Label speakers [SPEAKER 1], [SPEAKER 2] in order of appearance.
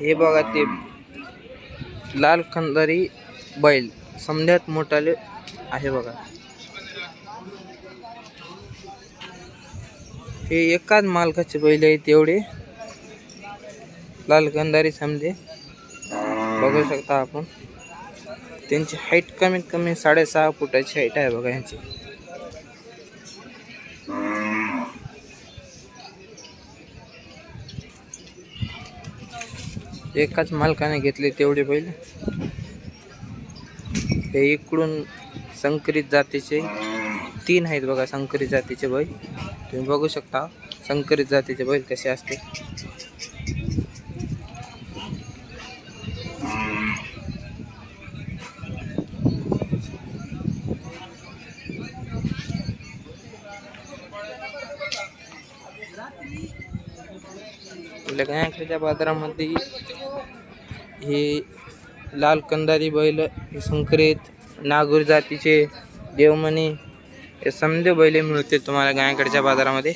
[SPEAKER 1] हे बघा ते लाल खंदारी बैल. समध्यात मोठाले आहे बघा. हे एकाच मालकाचे बैल आहेत एवढे. लाल खंदारी समजे बघू शकता आपण. त्यांची हाईट कमीत कमी साडेसहा फुटाची हाईट आहे बघा यांची. एकाच मालकाने घेतले तेवढे बैल. हे इकडून संकरित जातीचे तीन आहेत बघा संकरित जातीचे बैल. तुम्ही बघू शकता संकरित जातीचे बैल कसे असते. आपल्या गायकच्या बाजारामध्ये हे लाल कंदारी बैल हे संकरित नागूर जातीचे देवमणी हे समजे बैले मिळते तुम्हाला गायकडच्या बाजारामध्ये.